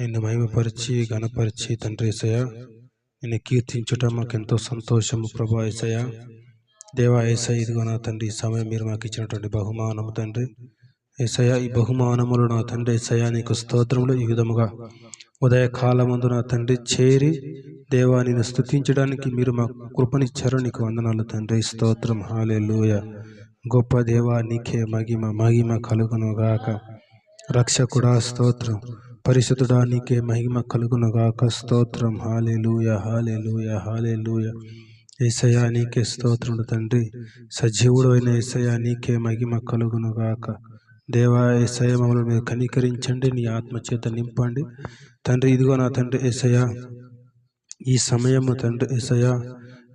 నిన్ను మహిమపరిచి గణపరిచి తండ్రి ఏసయ్య నిన్ను కీర్తించుట మాకెంతో సంతోషము ప్రభా ఏసయ్య. దేవా ఏసయ్య ఇదిగో నా తండ్రి ఈ సమయం మీరు మాకు ఇచ్చినటువంటి బహుమానము తండ్రి. ఏసయ్య ఈ బహుమానములు నా తండ్రి ఏసయ్య నీకు స్తోత్రములు ఈ విధముగా. ఉదయకాలమందు నా తండ్రి చేరి దేవా నేను స్తుతించడానికి మీరు మా కృపనిచ్చారు నీకు వందనాలు తండ్రి. స్తోత్రం హాలెలూయ. గొప్ప దేవా నీకే మగిమ మహిమ కలుగును గాక రక్షకుడా స్తోత్రం. పరిశుద్ధుడానికే మహిమ కలుగునుగాక. స్తోత్రం. Hallelujah hallelujah hallelujah. ఏసయా నీకే స్తోత్రుడు తండ్రి. సజీవుడు అయిన ఏసయా నీకే మహిమ కలుగునుగాక. దేవా ఏసయ మమ్మల్ని మీరు కనికరించండి నీ ఆత్మచేత నింపండి. తండ్రి ఇదిగో నా తండ్రి ఏసయ ఈ సమయము తండ్రి ఏసయ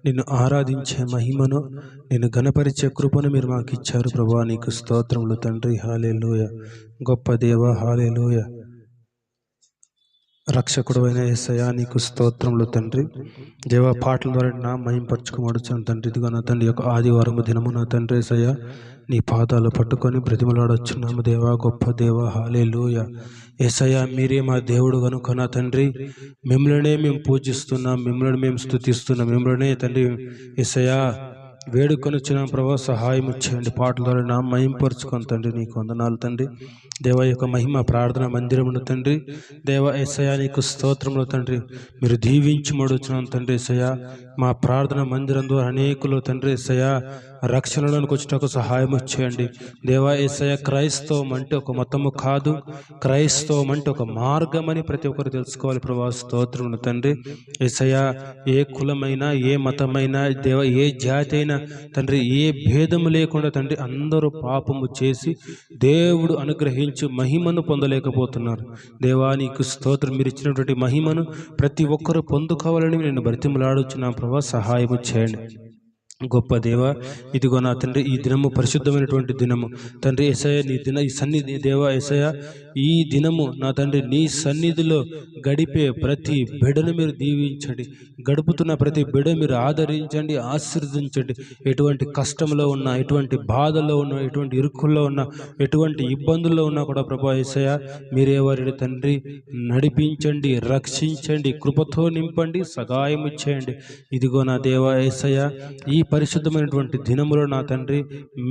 నిన్ను ఆరాధించే మహిమను నేను గణపరిచే కృపను మీరు మాకు ఇచ్చారు ప్రభా నీకు స్తోత్రములు తండ్రి. హాలేలోయ. గొప్ప దేవ హాలేలోయ. రక్షకుడు అయిన ఏసయా నీకు స్తోత్రములు తండ్రి. దేవ పాటల ద్వారా నా మహింపరచుకోమడుచున్న తండ్రి. ఇదిగో నా తండ్రి యొక్క ఆదివారము దినము నా తండ్రి ఏసయ్య నీ పాదాలు పట్టుకొని బ్రతిమలాడొచ్చున్నాము దేవా గొప్ప దేవ హాలేలుయ ఏసయ్య మీరే మా దేవుడు కనుక నా తండ్రి. మిమ్మల్నే మేము పూజిస్తున్నాం మిమ్మల్ని మేము స్థుతిస్తున్నాం మిమ్మల్నే తండ్రి ఏసయ్య వేడుకొని వచ్చిన ప్రభావ సహాయం ఇచ్చేయండి. పాటల ద్వారా నా మహింపరుచుకొని తండ్రి నీకు వందనాలు తండ్రి. దేవ యొక్క మహిమ ప్రార్థన మందిరమును తండ్రి. దేవ ఏసయా నీకు స్తోత్రములు తండ్రి. మీరు దీవించి మడుచున్నాను తండ్రి ఎస్సయ మా ప్రార్థన మందిరం ద్వారా అనేకులు తండ్రి ఎస్సయ రక్షణలోనికి వచ్చేటకు సహాయం చేయండి. దేవా ఏసయ క్రైస్తవం అంటే ఒక మతము కాదు. క్రైస్తవం అంటే ఒక మార్గం అని ప్రతి ఒక్కరు తెలుసుకోవాలి. ప్రభా స్తోత్రమును తండ్రి. ఏసయ ఏ కులమైనా ఏ మతమైనా దేవ ఏ జాతి అయినా తండ్రి ఏ భేదము లేకుండా తండ్రి అందరూ పాపము చేసి దేవుడు అనుగ్రహించి మహిమను పొందలేకపోతున్నారు. దేవానికి స్తోత్రం. మీరు ఇచ్చినటువంటి మహిమను ప్రతి ఒక్కరూ పొందుకోవాలని నేను బ్రతిమలాడుచున్నాను ప్రభా సహాయము చేయండి. గొప్ప దేవ ఇదిగో నా తండ్రి ఈ దినము పరిశుద్ధమైనటువంటి దినము. తండ్రి ఎసయ నీ దిన ఈ సన్నిధి దేవ ఎసయ ఈ దినము నా తండ్రి నీ సన్నిధిలో గడిపే ప్రతి బిడను మీరు దీవించండి. గడుపుతున్న ప్రతి బిడ మీరు ఆదరించండి ఆశీర్వదించండి. ఎటువంటి కష్టంలో ఉన్న ఎటువంటి బాధల్లో ఉన్న ఎటువంటి ఇరుకుల్లో ఉన్న ఎటువంటి ఇబ్బందుల్లో ఉన్నా కూడా ప్రభా ఎసయ మీరే వారి తండ్రి నడిపించండి రక్షించండి కృపతో నింపండి సహాయం చేయండి. ఇదిగో నా దేవ ఏసయ ఈ పరిశుద్ధమైనటువంటి దినములో నా తండ్రి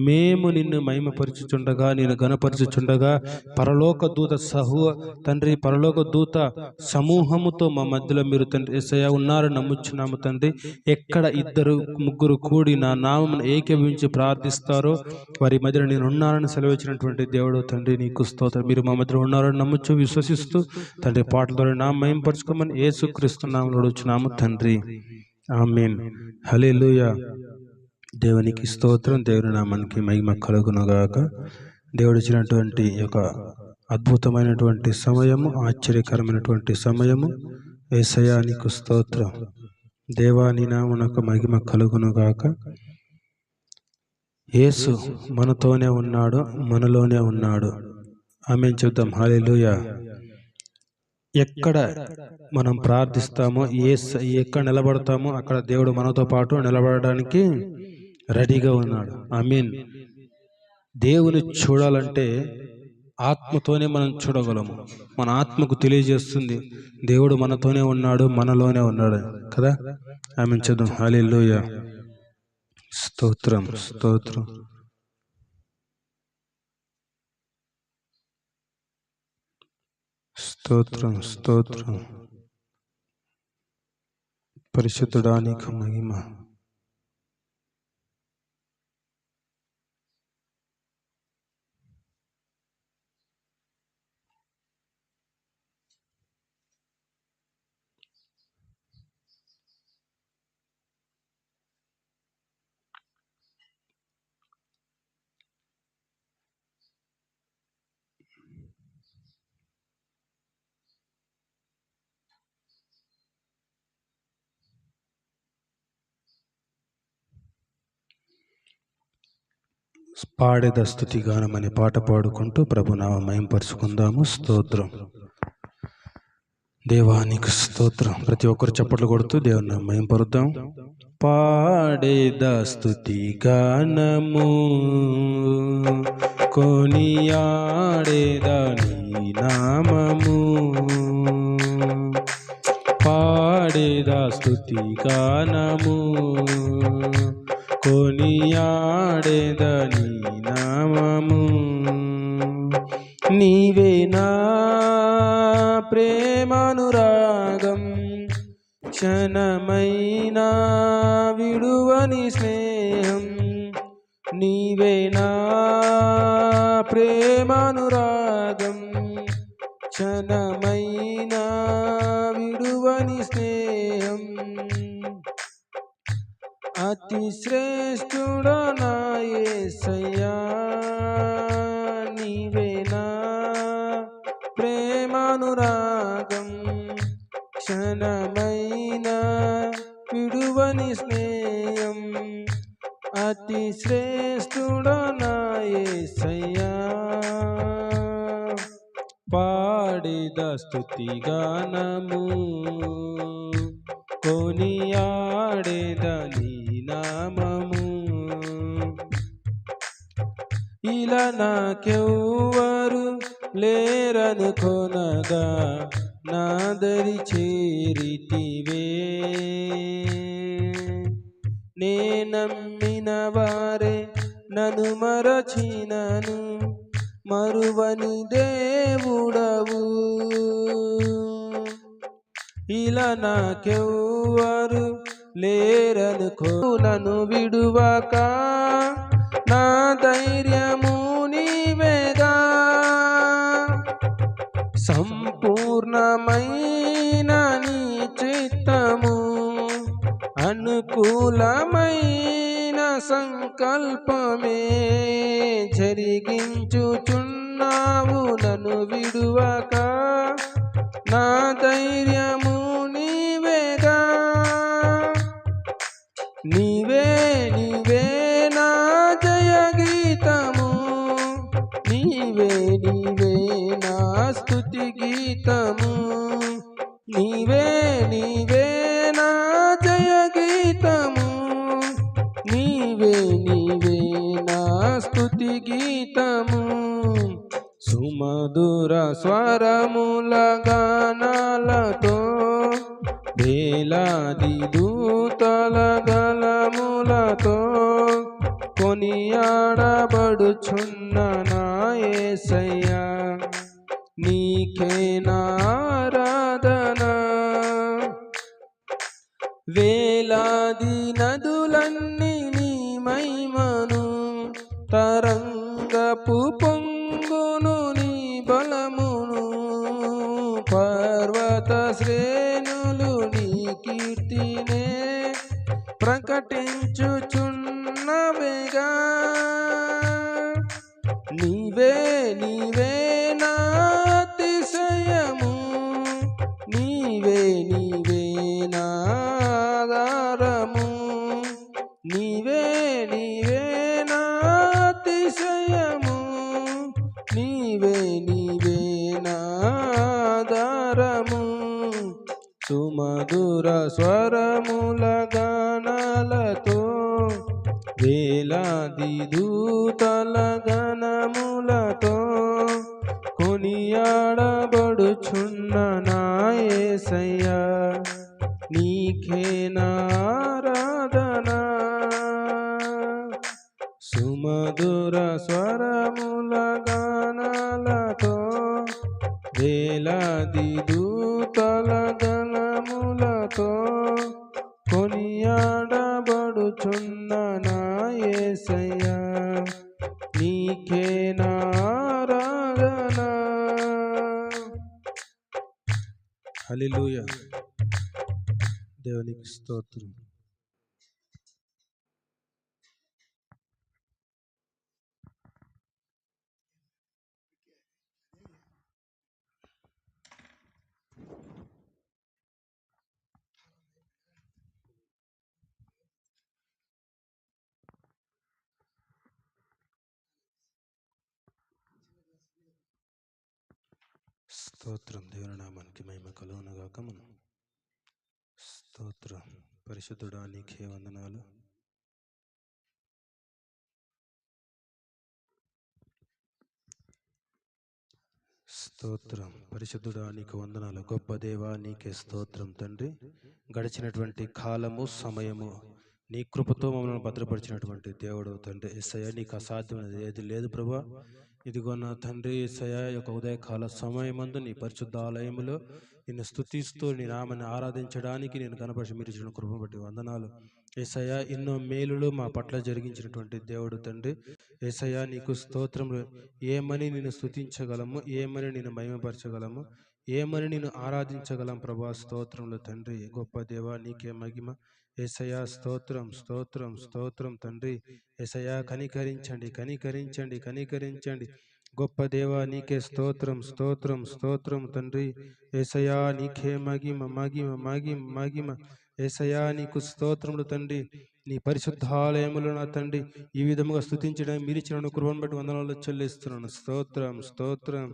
మేము నిన్ను మహిమపరుచుచుండగా నేను గణపరచుచుండగా పరలోక దూత సహు తండ్రి పరలోక దూత సమూహముతో మా మధ్యలో మీరు తండ్రి ఎస్ఐ ఉన్నారని నమ్ముచున్నాము తండ్రి. ఎక్కడ ఇద్దరు ముగ్గురు కూడి నా నామను ఏకీభవించి ప్రార్థిస్తారో వారి మధ్యలో నేను ఉన్నానని సెలవిచ్చినటువంటి దేవుడు తండ్రి నీకు స్తోత్రం. మీరు మా మధ్యలో ఉన్నారని నమ్ముచు విశ్వసిస్తూ తండ్రి పాటల ద్వారా నా మహిమపరచుకోమని ఏసుక్రీస్తు నామములో అడుగుచున్నాము తండ్రి. ఆమెన్. హలేలుయ దేవునికి స్తోత్రం దేవుని నామానికి మహిమ కలుగునుగాక దేవుడు ఇచ్చినటువంటి యొక్క అద్భుతమైనటువంటి సమయము ఆశ్చర్యకరమైనటువంటి సమయము. ఏసయానికి స్తోత్రం. దేవాని నామునకు మహిమ కలుగునుగాక యేసు మనతోనే ఉన్నాడు మనలోనే ఉన్నాడు. ఆమె చూద్దాం హాలేలుయ ఎక్కడ మనం ప్రార్థిస్తామో ఏ ఎక్కడ నిలబడతామో అక్కడ దేవుడు మనతో పాటు నిలబడడానికి రెడీగా ఉన్నాడు. ఐ మీన్ దేవుని చూడాలంటే ఆత్మతోనే మనం చూడగలము. మన ఆత్మకు తెలియజేస్తుంది దేవుడు మనతోనే ఉన్నాడు మనలోనే ఉన్నాడు. కదా? ఆమె చూద్దాం హాలీలోయ స్తోత్రం స్తోత్రం. స్తోత్రం స్తోత్రం. పరిశుద్ధుడానికి మహిమ. పాడేద స్థుతి గానం అనే పాట పాడుకుంటూ ప్రభునామ మయంపరుచుకుందాము. స్తోత్రం. దేవానికి స్తోత్రం. ప్రతి ఒక్కరు చప్పట్లు కొడుతూ దేవుని మయంపరుద్దాం. పాడేద స్థుతి గానము కొని ఆడేదాని నామము. పాడేదా స్థుతి గానము కొనియాడేదని నామము. నీవే నా ప్రేమానురాగం క్షణమైనా విడువని స్నేహం. నీవే నా ప్రేమానురాగం క్షణ అతి శ్రేష్ఠుడనా యేసయ్యా నీవేనా ప్రేమానురాగం క్షణమైన విడువని స్నేహం. అతి శ్రేష్ఠుడనా యేసయ్యా పాడిద స్థుతిగానా లేరనుకొనగా నాదరి చేరితివే. నే నమ్మిన వారే నన్ను మరచినను మరువని దేవుడవు. ఇలా నాకెవ్వరు లేరనుకోలను విడువక నా ధైర్యము I'm a. కొనియాడబడుచున్న నా యేసయ్యా నీకే నారాధన వేలాది నదులన్నీ నీ మైమను తరంగపు పొంగ ప్రకటించుచున్నవిగా నీవే నీవే గానాలతో వేలాది దూతల గణములతో కొనియాడబడుచున్న నా నీకే నారాధనా. సుమధుర స్వరముల గానాలతో వేలాది దూతల గణములతో కొనియాడబడుచున్న నా యేసయ్యా నీకే నారాధనా. హల్లెలూయా. దేవునికి స్తోత్రం. స్తోత్రం. దేవుని నామానికి మహిమ కలుగునగాక మనం స్తోత్రం. పరిశుద్ధుడా నీకే వందనాలు. స్తోత్రం. పరిశుద్ధుడా నీకు వందనాలు. గొప్ప దేవా నీకే స్తోత్రం తండ్రి. గడిచినటువంటి కాలము సమయము నీ కృపతో మమ్మల్ని భద్రపరిచినటువంటి దేవుడు తండ్రి. ఎస్ఐ నీకు అసాధ్యమైనది ఏది లేదు ప్రభా. ఇదిగో నా తండ్రి ఎస్ఐ యొక్క ఉదయకాల సమయమందు నీ పరిశుద్ధ ఆలయములో నిన్ను స్థుతిస్తూ నీ నామని ఆరాధించడానికి నేను కనపరిచి మీరు ఇచ్చిన కృప బట్టి వందనాలు. ఏసయ్య ఎన్నో మేలులు మా పట్ల జరిగించినటువంటి దేవుడు తండ్రి. ఏసయ్య నీకు స్తోత్రములు. ఏమని నేను స్థుతించగలము ఏమని నేను మహిమపరచగలము? ఏమని నేను ఆరాధించగలం ప్రభా స్తోత్రములు తండ్రి? గొప్ప దేవ నీకే మహిమ. ఏసయ్య స్తోత్రం స్తోత్రం స్తోత్రం తండ్రి. ఏసయ్య కనికరించండి కనికరించండి కనికరించండి. గొప్ప దేవా నీకే స్తోత్రం స్తోత్రం స్తోత్రం తండ్రి. ఏసయ్యా నీకే మగిమ మగిమ మగిమ మగిమ ఏసయా నీకు స్తోత్రములు తండ్రి. నీ పరిశుద్ధాలయములు నా తండ్రి. ఈ విధముగా స్థుతించడం మీరు కృపను బట్టి వందనాలు చెల్లిస్తున్నాను. స్తోత్రం స్తోత్రం.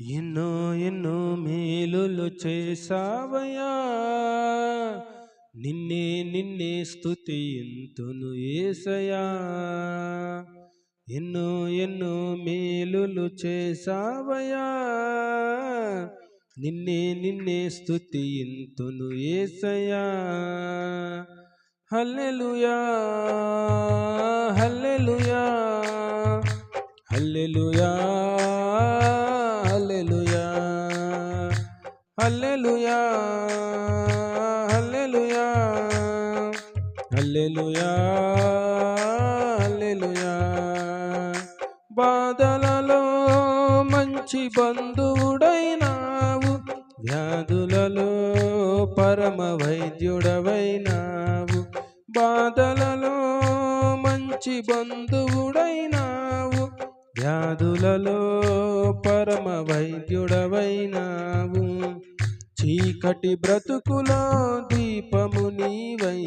ఎన్నో ఎన్నో మేలులు చేసావయా నిన్నే నిన్నే స్తుతింతును ఏసయా. ఎన్నో ఎన్నో మేలులు చేసావయా నిన్నే నిన్నే స్తుతింతును ఏసయా. Hallelujah hallelujah hallelujah. బంధువుడైనావు వ్యాధులలో పరమ వైద్యుడవైనావు బాధలలో మంచి బంధువుడైనావు వ్యాధులలో పరమ వైద్యుడవైనావు చీకటి బ్రతుకులో దీపము నీవై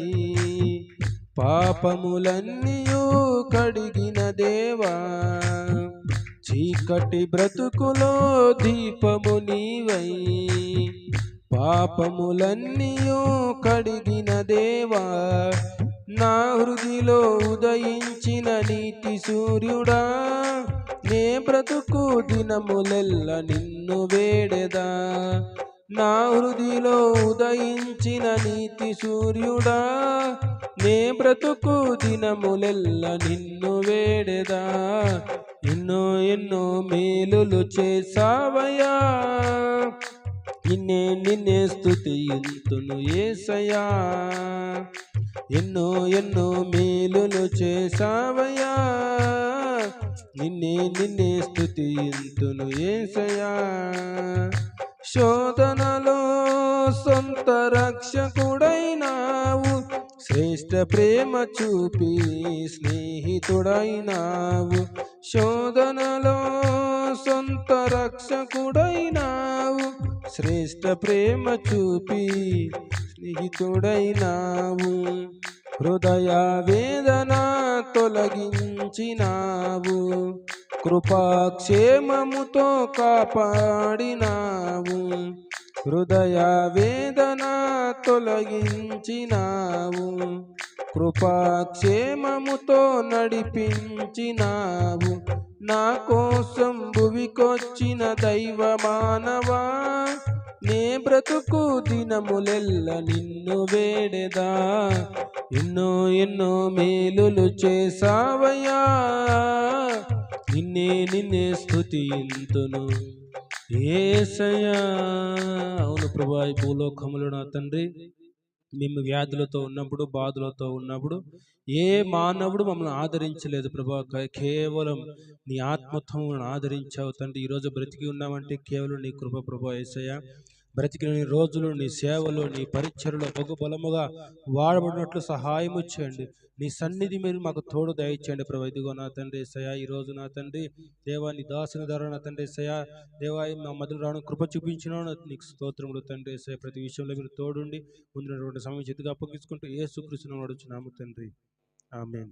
పాపములన్నీయూ కడిగిన దేవా. చీకటి బ్రతుకులో దీపము నీవై. పాపములన్నీయు కడిగిన దేవా నా హృదిలో ఉదయించిన నీతి సూర్యుడా నే బ్రతుకు దినములెల్ల నిన్ను వేడెదా. నా హృదిలో ఉదయించిన నీతి సూర్యుడా నే బ్రతుకు దినములెల్ల నిన్ను వేడెదా. ఎన్నో ఎన్నో మేలులు చేసావయా నిన్నే నిన్నే స్థుతి ఎంతును ఏసయా ఎన్నో ఎన్నో మేలులు చేసావయా నిన్నే నిన్నే స్థుతి ఎంతును ఏసయా శోధనలో సొంత రక్షకుడైనావు. శ్రేష్ఠ ప్రేమ చూపి స్నేహితుడైనావు. శోధనలో సొంత రక్షకుడైనావు. శ్రేష్ఠ ప్రేమ చూపి స్నేహితుడైనావు. హృదయ వేదన తొలగించినావు. కృపాక్షేమముతో కాపాడినావు. హృదయ వేదన తొలగించినావు. కృపాక్షేమముతో నడిపించినావు. నా కోసం భువికొచ్చిన దైవ మానవా నే బ్రతుకు దినములెల్ల నిన్ను వేడెదా. ఎన్నో ఎన్నో మేలులు చేసావయ్యా నిన్నే నిన్నే స్థుతింతును ఏసయ్యా అవును ప్రభా ఈ భూలోకములు నా తండ్రి మేము వ్యాధులతో ఉన్నప్పుడు బాధలతో ఉన్నప్పుడు ఏ మానవుడు మమ్మల్ని ఆదరించలేదు ప్రభా. కేవలం నీ ఆత్మత్వం ఆదరించావు తండ్రి. ఈరోజు బ్రతికి ఉన్నామంటే కేవలం నీ కృప ప్రభా ఏసయ్య. బ్రతికిన రోజులు నీ సేవలు నీ పరిచయలో బహు బలముగా వాడబడినట్లు సహాయం చేయండి. నీ సన్నిధి మీరు మాకు తోడు దయచేయండి ప్రభు. ఇదిగో నా తండ్రి సయా ఈ రోజు నా తండ్రి దేవా నీ దాసిన ధర నా తండ్రి సయా దేవా మా మధుర రావడం కృప చూపించిన నీకు స్తోత్రములు తండ్రి సయ ప్రతి విషయంలో మీరు తోడుండి ముందున్నటువంటి సమయం చేతిగా అప్పగించుకుంటూ ఏ సుకృష్ణ వాడుచున్నాము తండ్రి. ఆమె